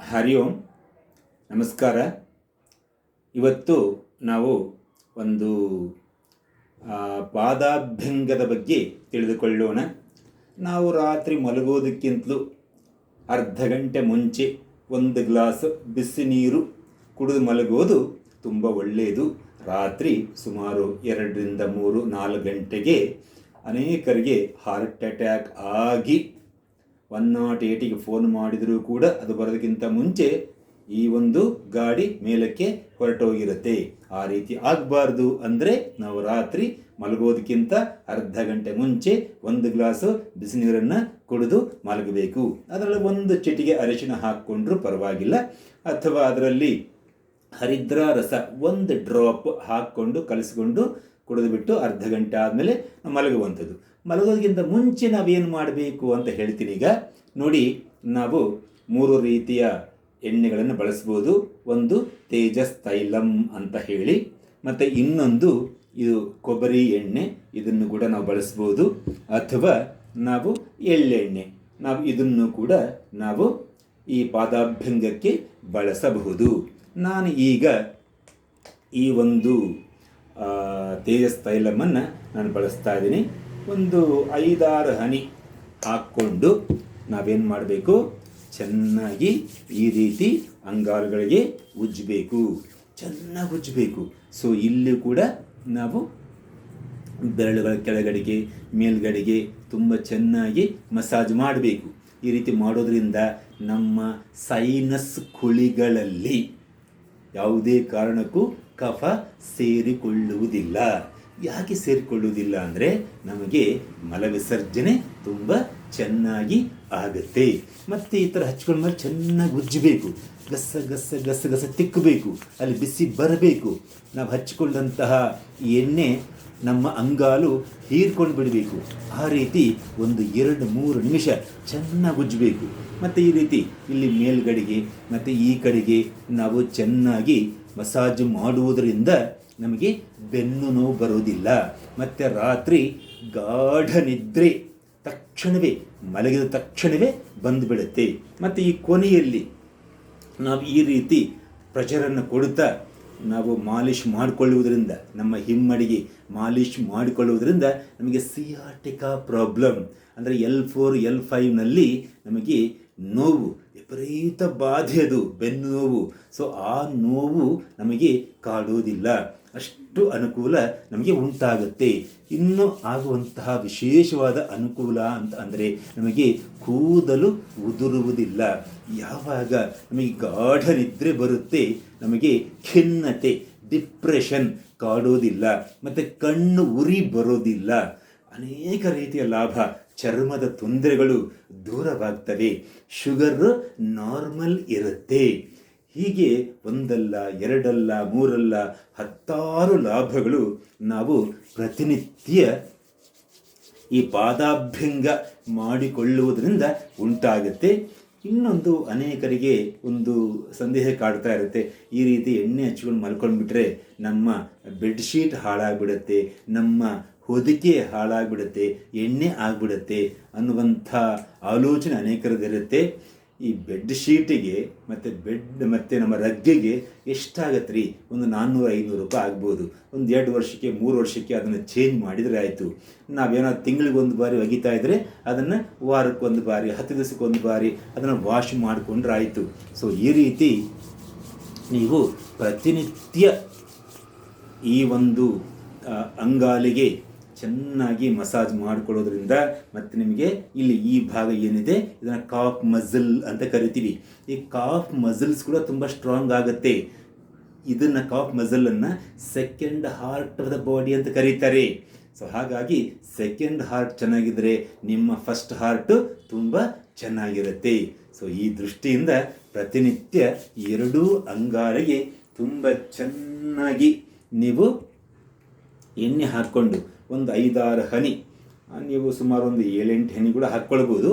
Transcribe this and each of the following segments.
ಹರಿ ಓಂ. ನಮಸ್ಕಾರ. ಇವತ್ತು ನಾವು ಒಂದು ಪಾದಾಭ್ಯಂಗದ ಬಗ್ಗೆ ತಿಳಿದುಕೊಳ್ಳೋಣ. ನಾವು ರಾತ್ರಿ ಮಲಗೋದಕ್ಕಿಂತಲೂ ಅರ್ಧ ಗಂಟೆ ಮುಂಚೆ ಒಂದು ಗ್ಲಾಸ್ ಬಿಸಿ ನೀರು ಕುಡಿದು ಮಲಗೋದು ತುಂಬ ಒಳ್ಳೆಯದು. ರಾತ್ರಿ ಸುಮಾರು ಎರಡರಿಂದ ಮೂರು ನಾಲ್ಕು ಗಂಟೆಗೆ ಅನೇಕರಿಗೆ ಹಾರ್ಟ್ ಅಟ್ಯಾಕ್ ಆಗಿ ಒನ್ ನಾಟ್ ಏಟಿಗೆ ಫೋನ್ ಮಾಡಿದರೂ ಕೂಡ ಅದು ಬರೋದಕ್ಕಿಂತ ಮುಂಚೆ ಈ ಒಂದು ಗಾಡಿ ಮೇಲಕ್ಕೆ ಹೊರಟೋಗಿರುತ್ತೆ. ಆ ರೀತಿ ಆಗಬಾರ್ದು ಅಂದರೆ ನಾವು ರಾತ್ರಿ ಮಲಗೋದಕ್ಕಿಂತ ಅರ್ಧ ಗಂಟೆ ಮುಂಚೆ ಒಂದು ಗ್ಲಾಸು ಬಿಸಿನೀರನ್ನು ಕುಡಿದು ಮಲಗಬೇಕು. ಅದರಲ್ಲಿ ಒಂದು ಚಿಟಿಗೆ ಅರಿಶಿನ ಹಾಕ್ಕೊಂಡ್ರೂ ಪರವಾಗಿಲ್ಲ. ಅಥವಾ ಅದರಲ್ಲಿ ಹರಿದ್ರ ರಸ ಒಂದು ಡ್ರಾಪ್ ಹಾಕ್ಕೊಂಡು ಕಲಿಸ್ಕೊಂಡು ಕುಡಿದುಬಿಟ್ಟು ಅರ್ಧ ಗಂಟೆ ಆದಮೇಲೆ ಮಲಗುವಂಥದ್ದು. ಮಲಗೋದಕ್ಕಿಂತ ಮುಂಚೆ ನಾವೇನು ಮಾಡಬೇಕು ಅಂತ ಹೇಳ್ತೀನಿ ಈಗ. ನೋಡಿ, ನಾವು ಮೂರು ರೀತಿಯ ಎಣ್ಣೆಗಳನ್ನು ಬಳಸ್ಬೋದು. ಒಂದು ತೇಜಸ್ ತೈಲಂ ಅಂತ ಹೇಳಿ. ಮತ್ತು ಇನ್ನೊಂದು ಇದು ಕೊಬ್ಬರಿ ಎಣ್ಣೆ, ಇದನ್ನು ಕೂಡ ನಾವು ಬಳಸ್ಬೋದು. ಅಥವಾ ನಾವು ಎಳ್ಳೆಣ್ಣೆ, ನಾವು ಇದನ್ನು ಕೂಡ ನಾವು ಈ ಪಾದಾಭ್ಯಂಗಕ್ಕೆ ಬಳಸಬಹುದು. ನಾನು ಈಗ ಈ ಒಂದು ತೇಜಸ್ ತೈಲಮನ್ನು ನಾನು ಬಳಸ್ತಾ ಇದ್ದೀನಿ. ಒಂದು ಐದಾರು ಹನಿ ಹಾಕ್ಕೊಂಡು ನಾವೇನು ಮಾಡಬೇಕು? ಚೆನ್ನಾಗಿ ಈ ರೀತಿ ಅಂಗಾಲುಗಳಿಗೆ ಉಜ್ಜಬೇಕು. ಚೆನ್ನಾಗಿ ಉಜ್ಜಬೇಕು. ಸೊ ಇಲ್ಲಿ ಕೂಡ ನಾವು ಬೆರಳುಗಳ ಕೆಳಗಡೆಗೆ, ಮೇಲ್ಗಡೆಗೆ ತುಂಬ ಚೆನ್ನಾಗಿ ಮಸಾಜ್ ಮಾಡಬೇಕು. ಈ ರೀತಿ ಮಾಡೋದ್ರಿಂದ ನಮ್ಮ ಸೈನಸ್ ಕುಳಿಗಳಲ್ಲಿ ಯಾವುದೇ ಕಾರಣಕ್ಕೂ ಕಫ ಸೇರಿಕೊಳ್ಳುವುದಿಲ್ಲ. ಯಾಕೆ ಸೇರಿಕೊಳ್ಳುವುದಿಲ್ಲ ಅಂದರೆ ನಮಗೆ ಮಲವಿಸರ್ಜನೆ ತುಂಬ ಚೆನ್ನಾಗಿ ಆಗುತ್ತೆ. ಮತ್ತು ಈ ಥರ ಹಚ್ಕೊಂಡ ಮೇಲೆ ಚೆನ್ನಾಗಿ ಉಜ್ಜಬೇಕು ಗಸ ಗಸ ಗಸ ಗಸ ತಿಕ್ಕಬೇಕು. ಅಲ್ಲಿ ಬಿಸಿ ಬರಬೇಕು. ನಾವು ಹಚ್ಕೊಂಡಂತಹ ಎಣ್ಣೆ ನಮ್ಮ ಅಂಗಾಲು ಹೀರ್ಕೊಂಡು ಬಿಡಬೇಕು. ಆ ರೀತಿ ಒಂದು ಎರಡು, ಮೂರು ನಿಮಿಷ ಚೆನ್ನಾಗಿ ಉಜ್ಜಬೇಕು ಮತ್ತು ಈ ರೀತಿ ಇಲ್ಲಿ ಮೇಲ್ಗಡೆಗೆ ಮತ್ತು ಈ ಕಡೆಗೆ ನಾವು ಚೆನ್ನಾಗಿ ಮಸಾಜ್ ಮಾಡುವುದರಿಂದ ನಮಗೆ ಬೆನ್ನು ನೋವು ಬರುವುದಿಲ್ಲ. ಮತ್ತು ರಾತ್ರಿ ಗಾಢ ನಿದ್ರೆ, ತಕ್ಷಣವೇ, ಮಲಗಿದ ತಕ್ಷಣವೇ ಬಂದುಬಿಡುತ್ತೆ ಮತ್ತು ಈ ಕೊನೆಯಲ್ಲಿ ನಾವು ಈ ರೀತಿ ಪ್ರೆಷರನ್ನು ಕೊಡುತ್ತಾ ನಾವು ಮಾಲಿಶ್ ಮಾಡಿಕೊಳ್ಳುವುದರಿಂದ, ನಮ್ಮ ಹಿಮ್ಮಡಿಗೆ ಮಾಲಿಶ್ ಮಾಡಿಕೊಳ್ಳುವುದರಿಂದ ನಮಗೆ ಸಿಯಾಟಿಕಾ ಪ್ರಾಬ್ಲಮ್, ಅಂದರೆ ಎಲ್ ಫೋರ್, ಎಲ್ ಫೈವ್ನಲ್ಲಿ ನಮಗೆ ನೋವು ವಿಪರೀತ ಬಾಧೆ ಅದು, ಬೆನ್ನು ನೋವು. ಸೊ ಆ ನೋವು ನಮಗೆ ಕಾಡುವುದಿಲ್ಲ. ಅಷ್ಟು ಅನುಕೂಲ ನಮಗೆ ಉಂಟಾಗುತ್ತೆ. ಇನ್ನು ಆಗುವಂತಹ ವಿಶೇಷವಾದ ಅನುಕೂಲ ಅಂತ ಅಂದರೆ ನಮಗೆ ಕೂದಲು ಉದುರುವುದಿಲ್ಲ. ಯಾವಾಗ ನಮಗೆ ಗಾಢ ನಿದ್ರೆ ಬರುತ್ತೆ, ನಮಗೆ ಖಿನ್ನತೆ, ಡಿಪ್ರೆಷನ್ ಕಾಡೋದಿಲ್ಲ ಮತ್ತು ಕಣ್ಣು ಉರಿ ಬರೋದಿಲ್ಲ. ಅನೇಕ ರೀತಿಯ ಲಾಭ ಚರ್ಮದ ತೊಂದರೆಗಳು ದೂರವಾಗ್ತವೆ. ಶುಗರ್ ನಾರ್ಮಲ್ ಇರುತ್ತೆ. ಹೀಗೆ ಒಂದಲ್ಲ, ಎರಡಲ್ಲ, ಮೂರಲ್ಲ, ಹತ್ತಾರು ಲಾಭಗಳು ನಾವು ಪ್ರತಿನಿತ್ಯ ಈ ಪಾದಾಭ್ಯಂಗ ಮಾಡಿಕೊಳ್ಳುವುದರಿಂದ ಉಂಟಾಗುತ್ತೆ. ಇನ್ನೊಂದು ಅನೇಕರಿಗೆ ಒಂದು ಸಂದೇಹ ಕಾಡ್ತಾ ಇರುತ್ತೆ. ಈ ರೀತಿ ಎಣ್ಣೆ ಹಚ್ಕೊಂಡು ಮಲ್ಕೊಂಡ್ಬಿಟ್ರೆ ನಮ್ಮ ಬೆಡ್ಶೀಟ್ ಹಾಳಾಗ್ಬಿಡುತ್ತೆ. ನಮ್ಮ ಹೊದಿಕೆ ಹಾಳಾಗ್ಬಿಡುತ್ತೆ, ಎಣ್ಣೆ ಆಗ್ಬಿಡುತ್ತೆ ಅನ್ನುವಂಥ ಆಲೋಚನೆ ಅನೇಕರದಿರುತ್ತೆ ಈ ಬೆಡ್ ಶೀಟಿಗೆ ಮತ್ತು ಬೆಡ್ ಮತ್ತು ನಮ್ಮ ರಗ್ಗೆಗೆ ಎಷ್ಟಾಗತ್ತೆ ರೀ ಒಂದು ನಾನ್ನೂರು, ಐನೂರು ರೂಪಾಯಿ ಆಗ್ಬೋದು. ಒಂದು ಎರಡು ವರ್ಷಕ್ಕೆ, ಮೂರು ವರ್ಷಕ್ಕೆ ಅದನ್ನು ಚೇಂಜ್ ಮಾಡಿದರೆ ಆಯಿತು. ನಾವೇನಾದ್ರು ತಿಂಗಳಿಗೆ ಒಂದು ಬಾರಿ ಒಗಿತಾ ಇದ್ದರೆ ಅದನ್ನು ವಾರಕ್ಕೊಂದು ಬಾರಿ, ಹತ್ತು ದಿವಸಕ್ಕೊಂದು ಬಾರಿ ಅದನ್ನು ವಾಶ್ ಮಾಡಿಕೊಂಡ್ರೆ ಆಯಿತು. ಸೊ ಈ ರೀತಿ ನೀವು ಪ್ರತಿನಿತ್ಯ ಈ ಒಂದು ಅಂಗಾಲಿಗೆ ಚೆನ್ನಾಗಿ ಮಸಾಜ್ ಮಾಡಿಕೊಳ್ಳೋದ್ರಿಂದ ಮತ್ತು ನಿಮಗೆ ಇಲ್ಲಿ ಈ ಭಾಗ ಏನಿದೆ, ಇದನ್ನು ಕಾಫ್ ಮಜಲ್ ಅಂತ ಕರಿತೀವಿ. ಈ ಕಾಫ್ ಮಜಲ್ಸ್ ಕೂಡ ತುಂಬ ಸ್ಟ್ರಾಂಗ್ ಆಗುತ್ತೆ. ಇದನ್ನು calf ಮಜಲನ್ನು second heart of the body ಅಂತ ಕರೀತಾರೆ. ಸೊ ಹಾಗಾಗಿ ಸೆಕೆಂಡ್ ಹಾರ್ಟ್ ಚೆನ್ನಾಗಿದ್ದರೆ ನಿಮ್ಮ ಫಸ್ಟ್ ಹಾರ್ಟು ತುಂಬ ಚೆನ್ನಾಗಿರುತ್ತೆ. ಸೊ ಈ ದೃಷ್ಟಿಯಿಂದ ಪ್ರತಿನಿತ್ಯ ಎರಡೂ ಅಂಗಾರಿಗೆ ತುಂಬ ಚೆನ್ನಾಗಿ ನೀವು ಎಣ್ಣೆ ಹಾಕ್ಕೊಂಡು ಒಂದು ಐದಾರು ಹನಿ ನೀವು ಸುಮಾರು ಒಂದು ಏಳೆಂಟು ಹನಿ ಕೂಡ ಹಾಕ್ಕೊಳ್ಬೋದು.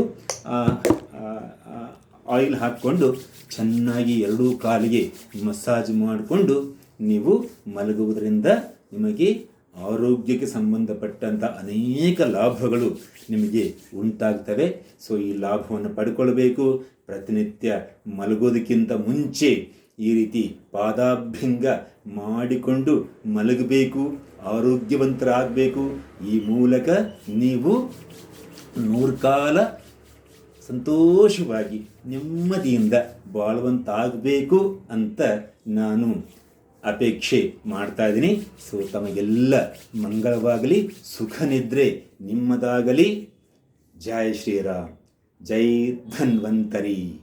ಆಯಿಲ್ ಹಾಕ್ಕೊಂಡು ಚೆನ್ನಾಗಿ ಎರಡೂ ಕಾಲಿಗೆ ಮಸಾಜ್ ಮಾಡಿಕೊಂಡು ನೀವು ಮಲಗುವುದರಿಂದ ನಿಮಗೆ ಆರೋಗ್ಯಕ್ಕೆ ಸಂಬಂಧಪಟ್ಟಂಥ ಅನೇಕ ಲಾಭಗಳು ನಿಮಗೆ ಉಂಟಾಗ್ತವೆ. ಸೊ ಈ ಲಾಭವನ್ನು ಪಡ್ಕೊಳ್ಬೇಕು. ಪ್ರತಿನಿತ್ಯ ಮಲಗೋದಕ್ಕಿಂತ ಮುಂಚೆ ಈ ರೀತಿ ಪಾದಾಭ್ಯಂಗ ಮಾಡಿಕೊಂಡು ಮಲಗಬೇಕು, ಆರೋಗ್ಯವಂತರಾಗಬೇಕು. ಈ ಮೂಲಕ ನೀವು ನೂರ್ಕಾಲ ಸಂತೋಷವಾಗಿ, ನೆಮ್ಮದಿಯಿಂದ ಬಾಳುವಂತಾಗಬೇಕು ಅಂತ ನಾನು ಅಪೇಕ್ಷೆ ಮಾಡ್ತಾ ಇದ್ದೀನಿ. ಸೊ, ತಮಗೆಲ್ಲ ಮಂಗಳವಾಗಲಿ, ಸುಖ ನಿದ್ರೆ ನಿಮ್ಮದಾಗಲಿ. ಜಯ ಶ್ರೀರಾಮ್. ಜೈ ಧನ್ವಂತರಿ.